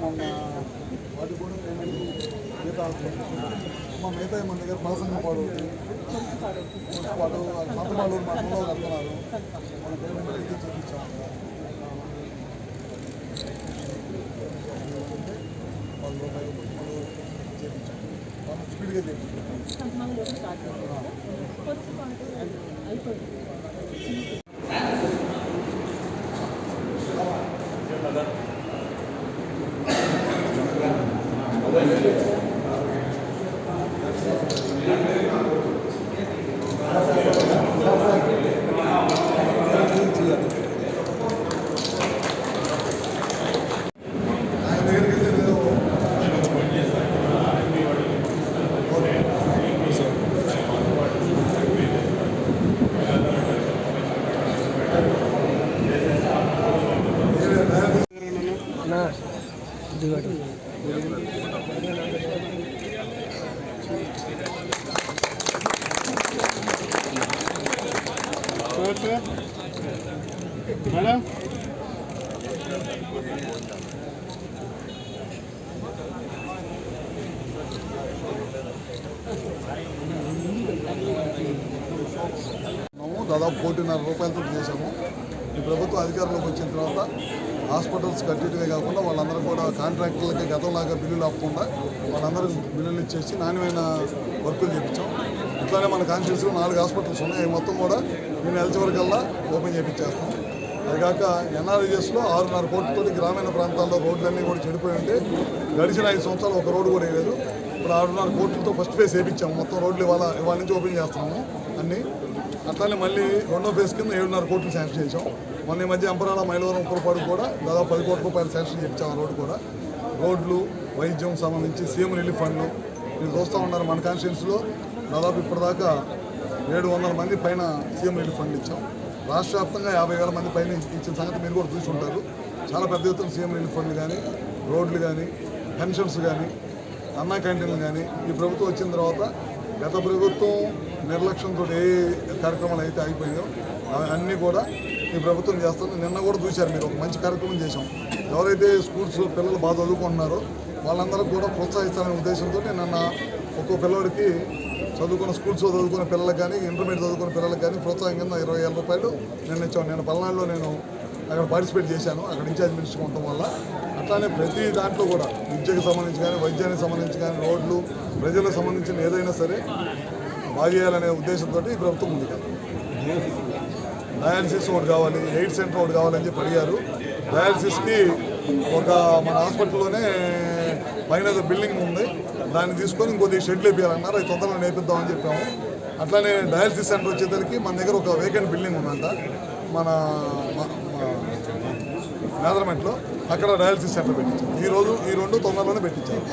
మొన్న వాటి కూడా పేమెంట్ మిగతా మా మిగతా మన దగ్గర పాసంగా పాడు పాటు మతమాలు మా పిల్లలు అంటున్నారు మన పేమెంట్ అయితే చూపించాము మనం స్పీడ్గా మేడం? మేము దాదాపు కోటిన్నర రూపాయలతో చేశాము. ఈ ప్రభుత్వం అధికారంలోకి వచ్చిన తర్వాత హాస్పిటల్స్ కట్టేటివే కాకుండా వాళ్ళందరూ కూడా కాంట్రాక్టర్లకి గతంలాగా బిల్లులు ఆపకుండా వాళ్ళందరూ బిల్లులు ఇచ్చేసి నాణ్యమైన వర్కులు చేయించాం ఇట్లానే మన కాన్స్టిట్యూన్సీలో నాలుగు హాస్పిటల్స్ ఉన్నాయి. అవి మొత్తం కూడా నేను నెల ఓపెన్ చేయించేస్తాం అదిగాక ఎన్ఆర్ఎస్లో ఆరున్నర కోట్లతోటి గ్రామీణ ప్రాంతాల్లో రోడ్లన్నీ కూడా చెడిపోయి ఉంటే గడిచిన ఐదు సంవత్సరాలు ఒక రోడ్డు కూడా వేయలేదు. ఇప్పుడు ఆరున్నర కోట్లతో ఫస్ట్ ఫేజ్ వేయించాము మొత్తం రోడ్లు ఇవాళ ఇవాళ నుంచి ఓపెన్ చేస్తున్నాము అన్నీ. అట్లానే మళ్ళీ రెండో ఫేజ్ కింద ఏడున్నర కోట్లు శాంక్షన్ చేసాం మొన్న ఈ మధ్య అంబరాల మైలవరం పొరపాటు కూడా దాదాపు పది కోట్ల రూపాయలు శాంక్షన్ చేయించాం రోడ్డు కూడా. రోడ్లు వైద్యం సంబంధించి సీఎం రిలీఫ్ ఫండ్లు మీరు చూస్తూ ఉన్నారు మన కాన్స్టిట్యున్సీలో దాదాపు ఇప్పటిదాకా ఏడు వందల మంది పైన సీఎం రిలీఫ్ ఫండ్ ఇచ్చాం. రాష్ట్ర వ్యాప్తంగా యాభై వేల మంది పైన ఇచ్చిన సంగతి మీరు కూడా చూసి ఉంటారు. చాలా పెద్ద ఎత్తున సీఎం రిలీఫ్ ఫండ్లు కానీ రోడ్లు కానీ పెన్షన్స్ కానీ అన్నా క్యాంటీన్లు కానీ ఈ ప్రభుత్వం వచ్చిన తర్వాత గత ప్రభుత్వం నిర్లక్ష్యంతో ఏ కార్యక్రమాలు అయితే అయిపోయాయో అవి అన్నీ కూడా ఈ ప్రభుత్వం చేస్తుంది. నిన్న కూడా చూశారు మీరు ఒక మంచి కార్యక్రమం చేశాం. ఎవరైతే స్కూల్స్ పిల్లలు బాగా చదువుకుంటున్నారో వాళ్ళందరూ కూడా ప్రోత్సహిస్తారనే ఉద్దేశంతో నిన్న ఒక్కో పిల్లవాడికి చదువుకున్న స్కూల్స్ చదువుకున్న పిల్లలకు కానీ ఇంటర్మీడియట్ చదువుకున్న పిల్లలకు కానీ ప్రోత్సాహం కింద ఇరవై వేల రూపాయలు నేను నేను పల్నాడులో నేను అక్కడ పార్టిసిపేట్ చేశాను. అక్కడ ఇన్ఛార్జ్ మినిస్టర్ ఉండటం వల్ల అట్లానే ప్రతి దాంట్లో కూడా విద్యకు సంబంధించి కానీ వైద్యానికి సంబంధించి కానీ రోడ్లు ప్రజలకు సంబంధించిన ఏదైనా సరే బాగు చేయాలనే ఉద్దేశంతో ఈ ప్రభుత్వం ఉంది. డయాలసిస్ ఒకటి కావాలి ఎయిడ్ సెంటర్ ఒకటి కావాలని చెప్పి అడిగారు. డయాలసిస్కి ఒక మన హాస్పిటల్లోనే పైన బిల్డింగ్ ఉంది. దాన్ని తీసుకొని ఇంకొద్ది షెడ్లు వేయాలన్నారు అది తొందరగా నేర్పిద్దామని చెప్పాము. అట్లానే డయాలసిస్ సెంటర్ వచ్చేసరికి మన దగ్గర ఒక వేకెంట్ బిల్డింగ్ ఉందంట. మన మేదరమెంట్లో అక్కడ డయాలసిస్ సెంటర్ పెట్టించాం ఈ రోజు ఈ రెండు తొందరలోనే పెట్టించారు.